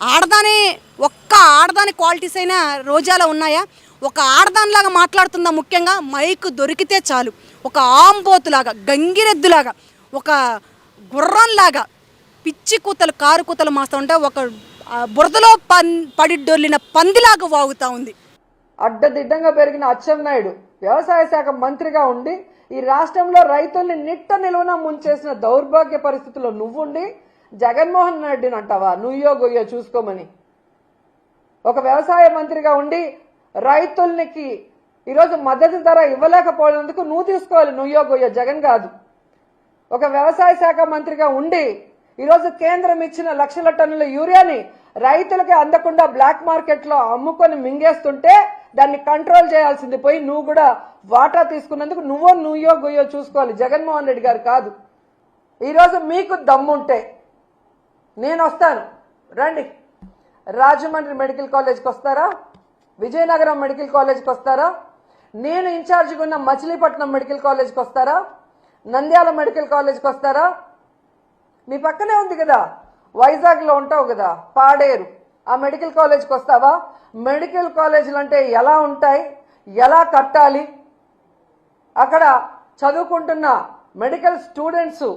ఆడదాని ఒక్క ఆడదాని క్వాలిటీస్ అయినా రోజాలో ఉన్నాయా? ఒక ఆడదానిలాగా మాట్లాడుతుందా ముఖ్యంగా? మైక్ దొరికితే చాలు. ఒక ఆంబోతులాగా గంగిరెద్దులాగా ఒక గుర్రంలాగా పిచ్చి కూతలు కారు కూతలు మాస్తూ ఉంటే ఒక బురదలో పన్ పడి డొల్లిన పందిలాగా వాగుతూ ఉంది. అడ్డదిడ్డంగా పెరిగిన అచ్చెన్నాయుడు వ్యవసాయ శాఖ మంత్రిగా ఉండి ఈ రాష్ట్రంలో రైతుల్ని నిట్ట నిలువున ముంచేసిన దౌర్భాగ్య పరిస్థితుల్లో నువ్వుండి జగన్మోహన్ రెడ్డిని అంటావా? నుయ్యో గొయ్యో చూసుకోమని. ఒక వ్యవసాయ మంత్రిగా ఉండి రైతులకి ఈరోజు మద్దతు ధర ఇవ్వలేకపోయినందుకు నువ్వు తీసుకోవాలి. నుయ్యో గొయ్యో జగన్ కాదు. ఒక వ్యవసాయ శాఖ మంత్రిగా ఉండి ఈరోజు కేంద్రం ఇచ్చిన లక్షల టన్నుల యూరియాని రైతులకి అందకుండా బ్లాక్ మార్కెట్లో అమ్ముకొని మింగేస్తుంటే దాన్ని కంట్రోల్ చేయాల్సింది పోయి నువ్వు కూడా వాటా తీసుకున్నందుకు నువ్వో నువ్వో గుయ్యో చూసుకోవాలి. జగన్మోహన్ రెడ్డి గారు కాదు. ఈరోజు మీకు దమ్ముంటే నేను వస్తాను రండి. రాజమండ్రి మెడికల్ కాలేజ్కి వస్తారా? విజయనగరం మెడికల్ కాలేజ్కి వస్తారా? నేను ఇన్ఛార్జిగా ఉన్న మచిలీపట్నం మెడికల్ కాలేజ్కి వస్తారా? నంద్యాల మెడికల్ కాలేజ్కి వస్తారా? మీ పక్కనే ఉంది కదా. వైజాగ్లో ఉంటావు కదా. పాడేరు. ఆ మెడికల్ కాలేజ్కి వస్తావా? మెడికల్ కాలేజీలు అంటే ఎలా ఉంటాయి? ఎలా కట్టాలి? అక్కడ చదువుకుంటున్న మెడికల్ స్టూడెంట్స్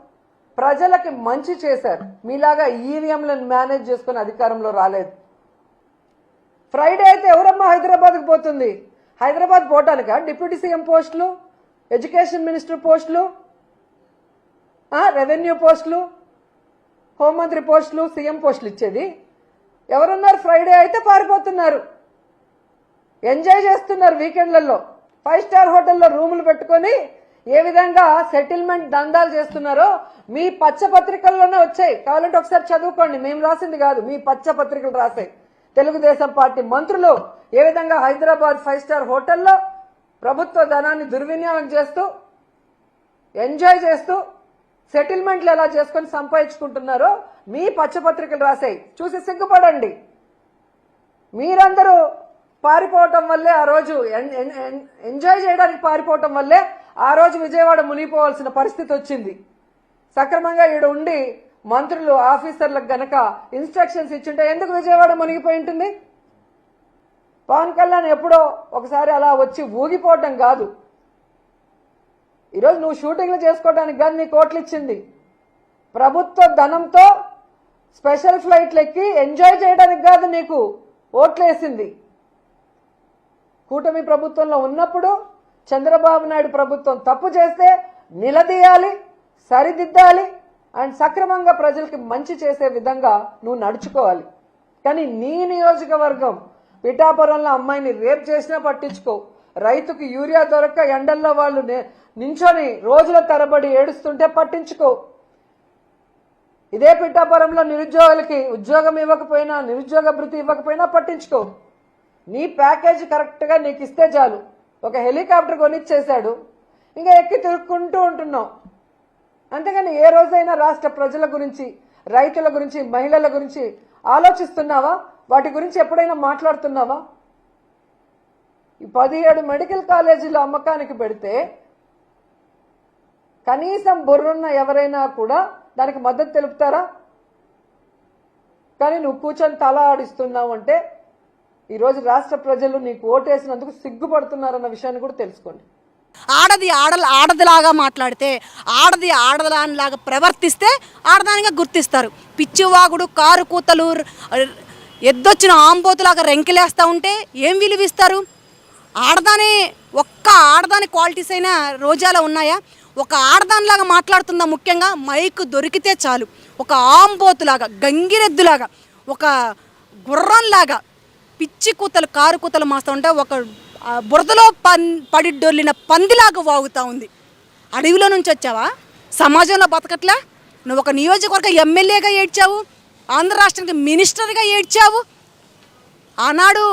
ప్రజలకి మంచి చేశారు. మీలాగా ఈవీఎంలను మేనేజ్ చేసుకుని అధికారంలో రాలేదు. ఫ్రైడే అయితే ఎవరమ్మా హైదరాబాద్కి పోతుంది? హైదరాబాద్ పోవటానికా? డిప్యూటీ సీఎం పోస్టులు? ఎడ్యుకేషన్ మినిస్టర్ పోస్టులు? రెవెన్యూ పోస్టులు? హోంమంత్రి పోస్టులు? సీఎం పోస్టులు ఇచ్చేది? ఎవరున్నారు? ఫ్రైడే అయితే పారిపోతున్నారు. ఎంజాయ్ చేస్తున్నారు వీకెండ్లలో. ఫైవ్ స్టార్ హోటల్లో రూములు పెట్టుకొని ఏ విధంగా సెటిల్మెంట్ దందాలు చేస్తున్నారో మీ పచ్చ పత్రికల్లోనే వచ్చాయి. కావాలంటే ఒకసారి చదువుకోండి. మేము రాసింది కాదు. మీ పచ్చ పత్రికలు రాసాయి. తెలుగుదేశం పార్టీ మంత్రులు ఏ విధంగా హైదరాబాద్ ఫైవ్ స్టార్ హోటల్లో ప్రభుత్వ ధనాన్ని దుర్వినియోగం చేస్తూ ఎంజాయ్ చేస్తూ సెటిల్మెంట్లు ఎలా చేసుకొని సంపాదించుకుంటున్నారో మీ పచ్చపత్రికలు రాసాయి. చూసి సిగ్గుపడండి. మీరందరూ పారిపోవటం వల్లే ఆ రోజు ఎన్- ఎంజాయ్ చేయడానికి పారిపోవటం వల్లే ఆ రోజు విజయవాడ మునిగిపోవాల్సిన పరిస్థితి వచ్చింది. సక్రమంగా ఈడ ఉండి మంత్రులు ఆఫీసర్లకు గనక ఇన్స్ట్రక్షన్స్ ఇచ్చింటే ఎందుకు విజయవాడ మునిగిపోయి ఉంటుంది? పవన్ కళ్యాణ్ ఎప్పుడో ఒకసారి అలా వచ్చి ఊగిపోవటం కాదు. ఈరోజు నువ్వు షూటింగ్లు చేసుకోవడానికి కానీ నీకు ఓట్లు ఇచ్చింది. ప్రభుత్వ ధనంతో స్పెషల్ ఫ్లైట్లు ఎక్కి ఎంజాయ్ చేయడానికి కాదు నీకు ఓట్లేసింది. కూటమి ప్రభుత్వంలో ఉన్నప్పుడు చంద్రబాబు నాయుడు ప్రభుత్వం తప్పు చేస్తే నిలదీయాలి సరిదిద్దాలి అండ్ సక్రమంగా ప్రజలకి మంచి చేసే విధంగా నువ్వు నడుచుకోవాలి. కానీ నీ నియోజకవర్గం పిఠాపురంలో అమ్మాయిని రేప్ చేసినా పట్టించుకో. రైతుకు యూరియా దొరక్క ఎండల్లో వాళ్ళు నించొని రోజుల తరబడి ఏడుస్తుంటే పట్టించుకో. ఇదే పిఠాపురంలో నిరుద్యోగులకి ఉద్యోగం ఇవ్వకపోయినా నిరుద్యోగ భృతి ఇవ్వకపోయినా పట్టించుకో. నీ ప్యాకేజ్ కరెక్ట్గా నీకు ఇస్తే చాలు. ఒక హెలికాప్టర్ కొనిచ్చేశాడు. ఇంకా ఎక్కి తిరుక్కుంటూ ఉంటున్నాం. అంతేగాని ఏ రోజైనా రాష్ట్ర ప్రజల గురించి రైతుల గురించి మహిళల గురించి ఆలోచిస్తున్నావా? వాటి గురించి ఎప్పుడైనా మాట్లాడుతున్నావా? ఈ పదిహేడు మెడికల్ కాలేజీల అమ్మకానికి పెడితే కనీసం బుర్రున్న ఎవరైనా కూడా దానికి మద్దతు తెలుపుతారా? కానీ నువ్వు కూర్చొని తల ఆడిస్తున్నావు అంటే ఈరోజు రాష్ట్ర ప్రజలు నీకు ఓటేసినందుకు సిగ్గుపడుతున్నారన్న విషయాన్ని కూడా తెలుసుకోండి. ఆడది ఆడ ఆడదిలాగా మాట్లాడితే ఆడది ఆడదానిలాగా ప్రవర్తిస్తే ఆడదానిగా గుర్తిస్తారు. పిచ్చివాగుడు కారు కూతలు ఎద్దొచ్చిన ఆంబోతులాగా రెంకిలేస్తూ ఉంటే ఏం విలువిస్తారు? ఆడదాని ఒక్క ఆడదాని క్వాలిటీస్ అయినా రోజాలో ఉన్నాయా? ఒక ఆడదానిలాగా మాట్లాడుతుందా ముఖ్యంగా? మైక్ దొరికితే చాలు. ఒక ఆంబోతులాగా గంగిరెద్దులాగా ఒక గుర్రంలాగా పిచ్చి కూతలు కారు కూతలు మాస్తూ ఉంటే ఒక బురదలో పన్ పడి డొల్లిన పందిలాగా వాగుతూ ఉంది. అడవిలో నుంచి వచ్చావా? సమాజంలో బతకట్లా? నువ్వు ఒక నియోజకవర్గ ఎమ్మెల్యేగా ఏడ్చావు ఆంధ్ర రాష్ట్రానికి మినిస్టర్గా ఏడ్చావు. ఆనాడు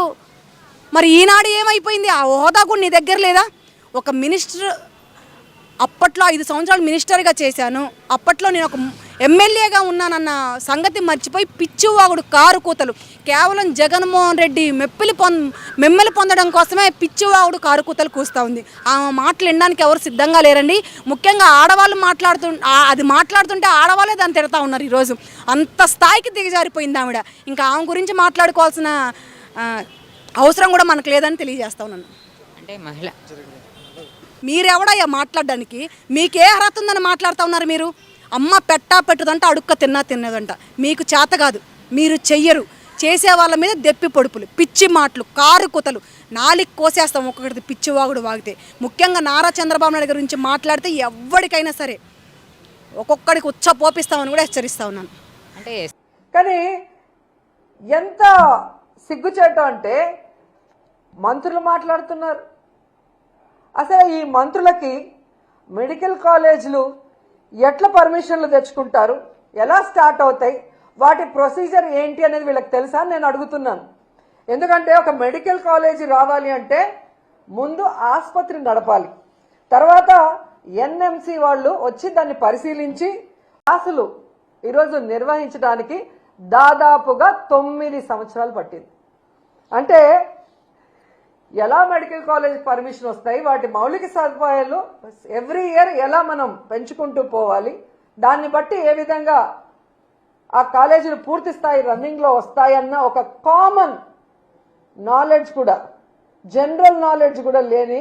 మరి ఈనాడు ఏమైపోయింది? ఆ హోదా కూడా నీ దగ్గర లేదా? ఒక మినిస్టర్ అప్పట్లో ఐదు సంవత్సరాలు మినిస్టర్గా చేశాను. అప్పట్లో నేను ఒక ఎమ్మెల్యేగా ఉన్నానన్న సంగతి మర్చిపోయి పిచ్చివాగుడు కారు కూతలు. కేవలం జగన్మోహన్ రెడ్డి మెప్పిలి పొం మెమ్మెలు పొందడం కోసమే పిచ్చివాగుడు కారు కూతలు కూస్తూ ఉంది. ఆ మాటలు వినడానికి ఎవరు సిద్ధంగా లేరండి? ముఖ్యంగా ఆడవాళ్ళు మాట్లాడుతు అది మాట్లాడుతుంటే ఆడవాళ్ళే దాన్ని తిడతా ఉన్నారు ఈరోజు. అంత స్థాయికి దిగజారిపోయింది ఆవిడ. ఇంకా ఆమె గురించి మాట్లాడుకోవాల్సిన అవసరం కూడా మనకు లేదని తెలియజేస్తా ఉన్నాను. అంటే మహిళ. మీరెవడయ్యా మాట్లాడడానికి? మీకే అర్హత ఉందని మాట్లాడుతూ ఉన్నారు మీరు? అమ్మ పెట్టా పెట్టుదంట అడుక్క తిన్నా తిన్నదంట. మీకు చేత కాదు. మీరు చెయ్యరు. చేసే వాళ్ళ మీద దెప్పి పొడుపులు పిచ్చి మాటలు కారు కుతలు. నాలికి కోసేస్తాం ఒక్కొక్కటి పిచ్చి వాగుడు వాగితే. ముఖ్యంగా నారా చంద్రబాబు నాయుడు గురించి మాట్లాడితే ఎవరికైనా సరే ఒక్కొక్కడికి ఉచ్చ పోపిస్తామని కూడా హెచ్చరిస్తా ఉన్నాను. అంటే కానీ ఎంత సిగ్గుచేట అంటే మంత్రులు మాట్లాడుతున్నారు. అసలు ఈ మంత్రులకి మెడికల్ కాలేజీలు ఎట్లా పర్మిషన్లు తెచ్చుకుంటారు? ఎలా స్టార్ట్ అవుతాయి? వాటి ప్రొసీజర్ ఏంటి అనేది వీళ్ళకి తెలుసా నేను అడుగుతున్నాను. ఎందుకంటే ఒక మెడికల్ కాలేజీ రావాలి అంటే ముందు ఆసుపత్రి నడపాలి. తర్వాత ఎన్ఎంసి వాళ్ళు వచ్చి దాన్ని పరిశీలించి క్లాసులు ఈరోజు నిర్వహించడానికి దాదాపుగా తొమ్మిది సంవత్సరాలు పట్టింది. అంటే ఎలా మెడికల్ కాలేజ్ పర్మిషన్ వస్తాయి వాటి మౌలిక సదుపాయాలు ఎవ్రీ ఇయర్ ఎలా మనం పెంచుకుంటూ పోవాలి దాన్ని బట్టి ఏ విధంగా ఆ కాలేజీలు పూర్తి స్థాయి రన్నింగ్లో వస్తాయన్న ఒక కామన్ నాలెడ్జ్ కూడా జనరల్ నాలెడ్జ్ కూడా లేని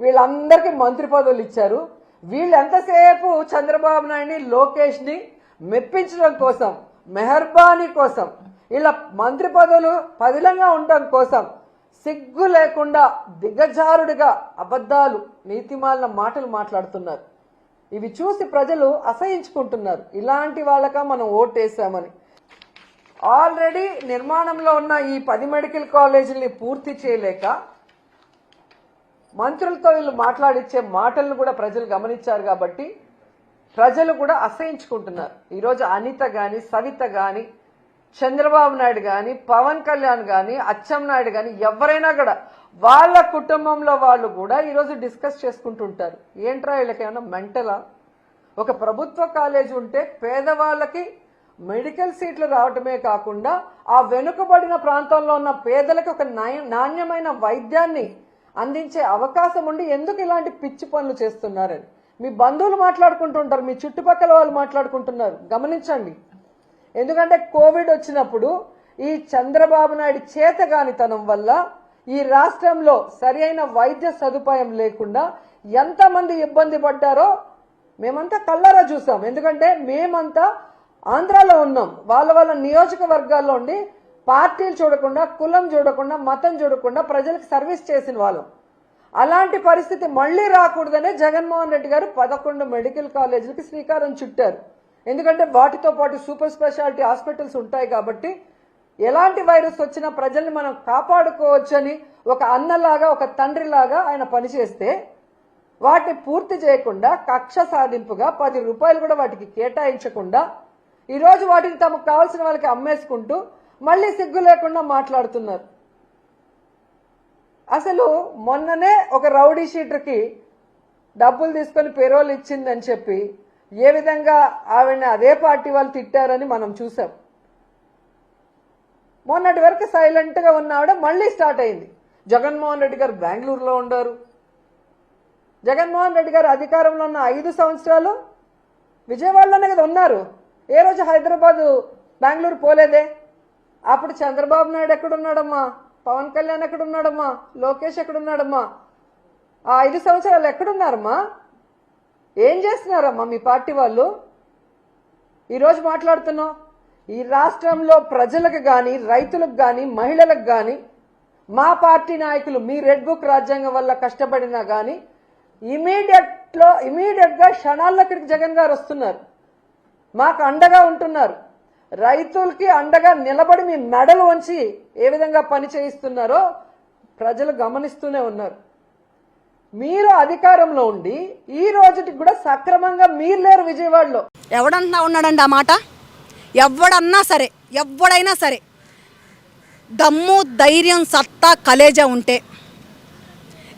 వీళ్ళందరికీ మంత్రి పదవులు ఇచ్చారు. వీళ్ళు ఎంతసేపు చంద్రబాబు నాయుడిని లోకేష్ని మెప్పించడం కోసం మెహర్బానీ కోసం ఇలా మంత్రి పదవులు పదిలంగా ఉండడం కోసం సిగ్గు లేకుండా దిగజారుడిగా అబద్ధాలు నీతిమాలిన మాటలు మాట్లాడుతున్నారు. ఇవి చూసి ప్రజలు అసహించుకుంటున్నారు. ఇలాంటి వాళ్ళక మనం ఓటేసామని ఆల్రెడీ నిర్మాణంలో ఉన్న ఈ పది మెడికల్ కాలేజీల్ని పూర్తి చేయలేక మంత్రులతో వీళ్ళు మాట్లాడిచ్చే మాటలను కూడా ప్రజలు గమనించారు కాబట్టి ప్రజలు కూడా అసహించుకుంటున్నారు. ఈరోజు అనిత కానీ సవిత కానీ చంద్రబాబు నాయుడు కానీ పవన్ కళ్యాణ్ కానీ అచ్చెం నాయుడు కానీ ఎవరైనా కూడా వాళ్ళ కుటుంబంలో వాళ్ళు కూడా ఈరోజు డిస్కస్ చేసుకుంటుంటారు. ఏంట్రా వీళ్ళకేమన్నా మెంటలా? ఒక ప్రభుత్వ కాలేజ్ ఉంటే పేదవాళ్ళకి మెడికల్ సీట్లు రావటమే కాకుండా ఆ వెనుకబడిన ప్రాంతంలో ఉన్న పేదలకు ఒక నాణ్యమైన వైద్యాన్ని అందించే అవకాశం ఉండి ఎందుకు ఇలాంటి పిచ్చి పనులు చేస్తున్నారని. మీ బంధువులు మాట్లాడుకుంటుంటారు మీ చుట్టుపక్కల వాళ్ళు మాట్లాడుకుంటున్నారు. గమనించండి. ఎందుకంటే కోవిడ్ వచ్చినప్పుడు ఈ చంద్రబాబు నాయుడు చేతగానితనం వల్ల ఈ రాష్ట్రంలో సరి అయిన వైద్య సదుపాయం లేకుండా ఎంతమంది ఇబ్బంది పడ్డారో మేమంతా కళ్ళారా చూసాం. ఎందుకంటే మేమంతా ఆంధ్రాలో ఉన్నాం. వాళ్ళ వాళ్ళ నియోజకవర్గాల్లో ఉండి పార్టీలు చూడకుండా కులం చూడకుండా మతం చూడకుండా ప్రజలకు సర్వీస్ చేసిన వాళ్ళం. అలాంటి పరిస్థితి మళ్ళీ రాకూడదనే జగన్మోహన్ రెడ్డి గారు పదకొండు మెడికల్ కాలేజీలకి శ్రీకారం చుట్టారు. ఎందుకంటే వాటితో పాటు సూపర్ స్పెషాలిటీ హాస్పిటల్స్ ఉంటాయి కాబట్టి ఎలాంటి వైరస్ వచ్చినా ప్రజల్ని మనం కాపాడుకోవచ్చని ఒక అన్నలాగా ఒక తండ్రిలాగా ఆయన పనిచేస్తే వాటిని పూర్తి చేయకుండా కక్ష సాధింపుగా పది రూపాయలు కూడా వాటికి కేటాయించకుండా ఈరోజు వాటిని తమకు కావాల్సిన వాళ్ళకి అమ్మేసుకుంటూ మళ్ళీ సిగ్గు లేకుండా మాట్లాడుతున్నారు. అసలు మొన్ననే ఒక రౌడీ షీటర్కి డబ్బులు తీసుకొని పెరోలు ఇచ్చిందని చెప్పి ఏ విధంగా ఆవిడని అదే పార్టీ వాళ్ళు తిట్టారని మనం చూసాం. మొన్నటి వరకు సైలెంట్గా ఉన్న ఆవిడ మళ్ళీ స్టార్ట్ అయింది. జగన్మోహన్ రెడ్డి గారు బెంగళూరులో ఉండారు. జగన్మోహన్ రెడ్డి గారు అధికారంలో ఉన్న ఐదు సంవత్సరాలు విజయవాడలోనే కదా ఉన్నారు. ఏ రోజు హైదరాబాదు బెంగళూరు పోలేదే? అప్పుడు చంద్రబాబు నాయుడు ఎక్కడున్నాడమ్మా? పవన్ కళ్యాణ్ ఎక్కడున్నాడమ్మా? లోకేష్ ఎక్కడున్నాడమ్మా? ఆ ఐదు సంవత్సరాలు ఎక్కడున్నారమ్మా? ఏం చేస్తున్నారమ్మా మీ పార్టీ వాళ్ళు? ఈరోజు మాట్లాడుతున్నాం ఈ రాష్ట్రంలో ప్రజలకు కానీ రైతులకు కానీ మహిళలకు కానీ మా పార్టీ నాయకులు మీ రెడ్ బుక్ రాజ్యాంగం వల్ల కష్టపడినా కానీ ఇమీడియట్లో ఇమీడియట్గా క్షణాల్లో ఇక్కడికి జగన్ గారు వస్తున్నారు. మాకు అండగా ఉంటున్నారు. రైతులకి అండగా నిలబడి మీ మెడలు వంచి ఏ విధంగా పని చేయిస్తున్నారో ప్రజలు గమనిస్తూనే ఉన్నారు. మీరు అధికారంలో ఉండి ఈ రోజుకి కూడా సక్రమంగా మీరు లేరు విజయవాడలో. ఎవడన్నా ఉన్నాడండి ఆ మాట? ఎవడన్నా సరే ఎవడైనా సరే దమ్ము ధైర్యం సత్తా కలేజా ఉంటే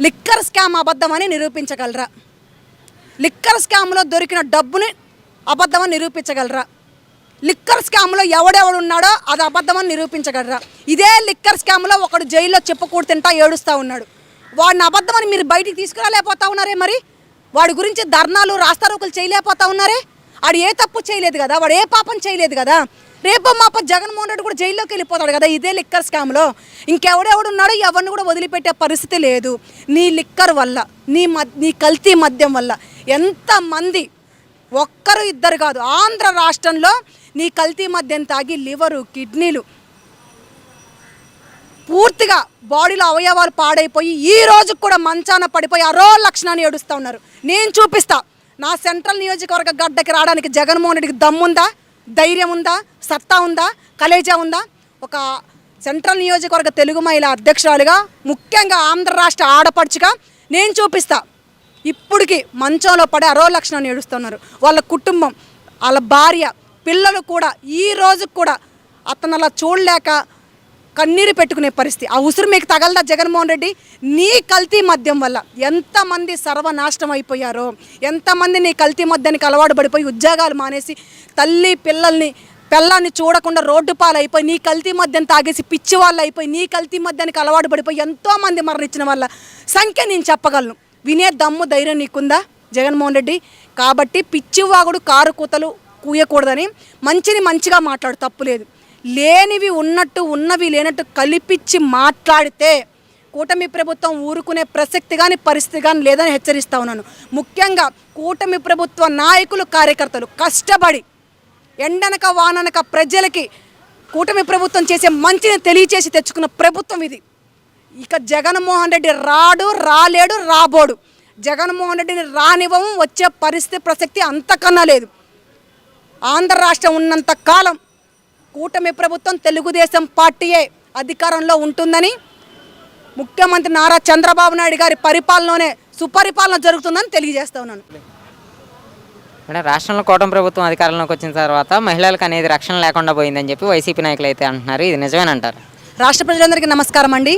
లిక్కర్ స్కామ్ అబద్ధమని నిరూపించగలరా? లిక్కర్ స్కామ్లో దొరికిన డబ్బుని అబద్ధమని నిరూపించగలరా? లిక్కర్ స్కామ్లో ఎవడెవడు ఉన్నాడో అది అబద్ధమని నిరూపించగలరా? ఇదే లిక్కర్ స్కామ్లో ఒకడు జైల్లో చెప్పుకూడు తింటా ఏడుస్తూ ఉన్నాడు. వాడిని అబద్ధమని మీరు బయటికి తీసుకురాలేకపోతా ఉన్నారే మరి? వాడి గురించి ధర్నాలు రాస్తారోకులు చేయలేకపోతా ఉన్నారే? వాడు ఏ తప్పు చేయలేదు కదా వాడు ఏ పాపం చేయలేదు కదా? రేపు మాప జగన్మోహన్ రెడ్డి కూడా జైల్లోకి వెళ్ళిపోతాడు కదా ఇదే లిక్కర్ స్కామ్లో. ఇంకెవడెవడున్నాడో ఎవరిని కూడా వదిలిపెట్టే పరిస్థితి లేదు. నీ లిక్కర్ వల్ల నీ నీ కల్తీ మద్యం వల్ల ఎంతమంది ఒక్కరు ఇద్దరు కాదు ఆంధ్ర రాష్ట్రంలో నీ కల్తీ మద్యం తాగి లివరు కిడ్నీలు పూర్తిగా బాడీలో అవయవాలు పాడైపోయి ఈ రోజు కూడా మంచాన పడిపోయి అరో లక్షణాన్ని ఏడుస్తూ ఉన్నారు. నేను చూపిస్తా. నా సెంట్రల్ నియోజకవర్గ గడ్డకి రావడానికి జగన్మోహన్ రెడ్డికి దమ్ముందా? ధైర్యం ఉందా? సత్తా ఉందా? కలేజా ఉందా? ఒక సెంట్రల్ నియోజకవర్గ తెలుగు మహిళ అధ్యక్షురాలుగా ముఖ్యంగా ఆంధ్ర రాష్ట్ర ఆడపడుచుగా నేను చూపిస్తా. ఇప్పటికి మంచంలో పడే అరో లక్షణాన్ని ఏడుస్తున్నారు వాళ్ళ కుటుంబం వాళ్ళ భార్య పిల్లలు కూడా ఈ రోజు కూడా అతను అలా చూడలేక కన్నీరు పెట్టుకునే పరిస్థితి. ఆ ఉసురు మీకు తగలదా జగన్మోహన్ రెడ్డి? నీ కల్తీ మద్యం వల్ల ఎంతమంది సర్వనాశనం అయిపోయారో ఎంతమంది నీ కల్తీ మద్యానికి అలవాటు పడిపోయి ఉద్యోగాలు మానేసి తల్లి పిల్లల్ని పిల్లాన్ని చూడకుండా రోడ్డు పాలైపోయి నీ కల్తీ మద్యం తాగేసి పిచ్చి వాళ్ళు అయిపోయి నీ కల్తీ మద్యానికి అలవాటు పడిపోయి ఎంతోమంది మరణించిన వాళ్ళ సంఖ్య నేను చెప్పగలను. వినే దమ్ము ధైర్యం నీకుందా జగన్మోహన్ రెడ్డి? కాబట్టి పిచ్చివాగుడు కారు కూతలు కూయకూడదని మంచిని మంచిగా మాట్లాడు తప్పులేదు లేనివి ఉన్నట్టు ఉన్నవి లేనట్టు కలిపిచ్చి మాట్లాడితే కూటమి ప్రభుత్వం ఊరుకునే ప్రసక్తి కానీ పరిస్థితి కానీ లేదని హెచ్చరిస్తా ఉన్నాను. ముఖ్యంగా కూటమి ప్రభుత్వ నాయకులు కార్యకర్తలు కష్టపడి ఎండనక వాననక ప్రజలకి కూటమి ప్రభుత్వం చేసే మంచిని తెలియచేసి తెచ్చుకున్న ప్రభుత్వం ఇది. ఇక జగన్మోహన్ రెడ్డి రాడు రాలేడు రాబోడు. జగన్మోహన్ రెడ్డిని రానివ్వము వచ్చే పరిస్థితి ప్రసక్తి అంతకన్నా లేదు. ఆంధ్ర రాష్ట్రం ఉన్నంత కాలం కూటమి ప్రభుత్వం తెలుగుదేశం పార్టీయే అధికారంలో ఉంటుందని ముఖ్యమంత్రి నారా చంద్రబాబు నాయుడు గారి పరిపాలనలోనే సుపరిపాలన జరుగుతుందని తెలియజేస్తా ఉన్నాను. అంటే రాష్ట్రంలో కూటమి ప్రభుత్వం అధికారంలోకి వచ్చిన తర్వాత మహిళలకు అనేది రక్షణ లేకుండా పోయిందని చెప్పి వైసీపీ నాయకులు అయితే అంటున్నారు. ఇది నిజమేనంటారు? రాష్ట్ర ప్రజలందరికీ నమస్కారం అండి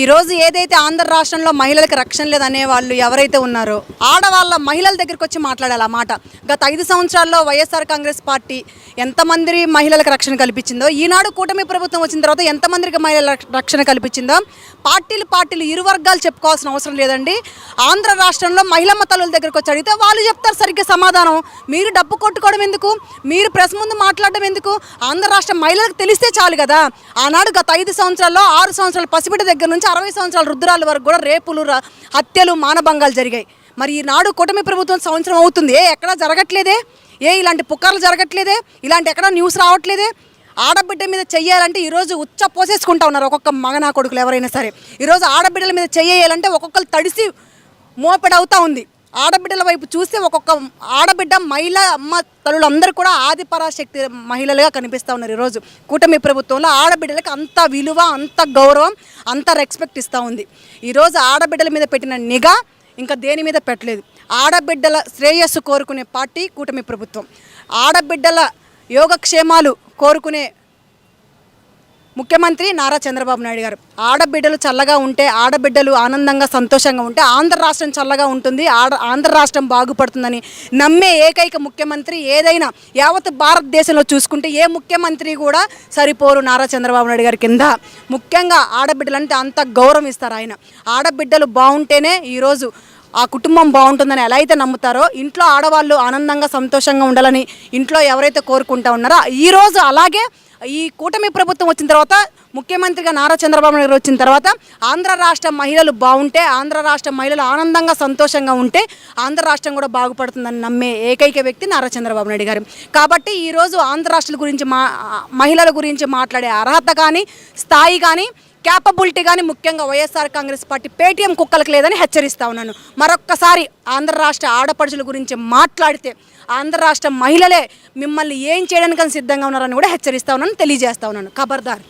ఈరోజు ఏదైతే ఆంధ్ర రాష్ట్రంలో మహిళలకు రక్షణ లేదనే వాళ్ళు ఎవరైతే ఉన్నారో ఆడవాళ్ళ మహిళల దగ్గరికి వచ్చి మాట్లాడాలి ఆ మాట. గత ఐదు సంవత్సరాల్లో వైఎస్ఆర్ కాంగ్రెస్ పార్టీ ఎంతమంది మహిళలకు రక్షణ కల్పించిందో ఈనాడు కూటమి ప్రభుత్వం వచ్చిన తర్వాత ఎంతమందికి మహిళల రక్షణ కల్పించిందో పార్టీలు పార్టీలు ఇరు వర్గాలు చెప్పుకోవాల్సిన అవసరం లేదండి. ఆంధ్ర రాష్ట్రంలో మహిళమ్మ తల్లుల దగ్గరకు వచ్చి అడిగితే వాళ్ళు చెప్తారు సరిగ్గా సమాధానం. మీరు డబ్బు కొట్టుకోవడం ఎందుకు? మీరు ప్రెస్ ముందు మాట్లాడడం ఎందుకు? ఆంధ్ర రాష్ట్ర మహిళలకు తెలిస్తే చాలు కదా. ఆనాడు గత ఐదు సంవత్సరాల్లో ఆరు సంవత్సరాల పసిబిడ్డ దగ్గర నుంచి అరవై సంవత్సరాల రుద్రాల వరకు కూడా రేపులు హత్యలు మానభంగాలు జరిగాయి. మరి ఈనాడు కూటమి ప్రభుత్వం సంవత్సరం అవుతుంది. ఏ ఎక్కడా జరగట్లేదే. ఏ ఇలాంటి పుకార్లు జరగట్లేదే. ఇలాంటి ఎక్కడా న్యూస్ రావట్లేదే. ఆడబిడ్డ మీద చెయ్యాలంటే ఈరోజు ఉచ్చ పోసేసుకుంటా ఉన్నారు ఒక్కొక్క మగనా కొడుకులు ఎవరైనా సరే. ఈరోజు ఆడబిడ్డల మీద చెయ్యాలంటే ఒక్కొక్కరు తడిసి మోపెడవుతూ ఉంది. ఆడబిడ్డల వైపు చూస్తే ఒక్కొక్క ఆడబిడ్డ మహిళ అమ్మ తల్లులందరూ కూడా ఆది పరాశక్తి మహిళలుగా కనిపిస్తూ ఉన్నారు ఈరోజు కూటమి ప్రభుత్వంలో ఆడబిడ్డలకు అంత విలువ అంత గౌరవం అంత రెస్పెక్ట్ ఇస్తూ ఉంది. ఈరోజు ఆడబిడ్డల మీద పెట్టిన నిఘా ఇంకా దేని మీద పెట్టలేదు. ఆడబిడ్డల శ్రేయస్సు కోరుకునే పార్టీ కూటమి ప్రభుత్వం. ఆడబిడ్డల యోగక్షేమాలు కోరుకునే ముఖ్యమంత్రి నారా చంద్రబాబు నాయుడు గారు. ఆడబిడ్డలు చల్లగా ఉంటే ఆడబిడ్డలు ఆనందంగా సంతోషంగా ఉంటే ఆంధ్ర రాష్ట్రం చల్లగా ఉంటుంది ఆడ ఆంధ్ర రాష్ట్రం బాగుపడుతుందని నమ్మే ఏకైక ముఖ్యమంత్రి ఏదైనా యావత్ భారతదేశంలో చూసుకుంటే ఏ ముఖ్యమంత్రి కూడా సరిపోరు నారా చంద్రబాబు నాయుడు గారి కింద. ముఖ్యంగా ఆడబిడ్డలంటే అంత గౌరవం ఇస్తారు ఆయన. ఆడబిడ్డలు బాగుంటేనే ఈరోజు ఆ కుటుంబం బాగుంటుందని ఎలా అయితే నమ్ముతారో ఇంట్లో ఆడవాళ్ళు ఆనందంగా సంతోషంగా ఉండాలని ఇంట్లో ఎవరైతే కోరుకుంటా ఉన్నారో ఈరోజు అలాగే ఈ కూటమి ప్రభుత్వం వచ్చిన తర్వాత ముఖ్యమంత్రిగా నారా చంద్రబాబు నాయుడు వచ్చిన తర్వాత ఆంధ్ర రాష్ట్ర మహిళలు బాగుంటే ఆంధ్ర రాష్ట్ర మహిళలు ఆనందంగా సంతోషంగా ఉంటే ఆంధ్ర రాష్ట్రం కూడా బాగుపడుతుందని నమ్మే ఏకైక వ్యక్తి నారా చంద్రబాబు నాయుడు గారు. కాబట్టి ఈరోజు ఆంధ్ర రాష్ట్రాల గురించి మా మహిళల గురించి మాట్లాడే అర్హత కానీ స్థాయి కానీ క్యాపబిలిటీ కానీ ముఖ్యంగా వైఎస్ఆర్ కాంగ్రెస్ పార్టీ పేటీఎం కుక్కలకు లేదని హెచ్చరిస్తా ఉన్నాను. మరొక్కసారి ఆంధ్ర రాష్ట్ర ఆడపడుచుల గురించి మాట్లాడితే ఆంధ్ర రాష్ట్ర మహిళలే మిమ్మల్ని ఏం చేయడానికని సిద్ధంగా ఉన్నారని కూడా హెచ్చరిస్తా ఉన్నాను తెలియజేస్తా ఉన్నాను. ఖబర్దార్.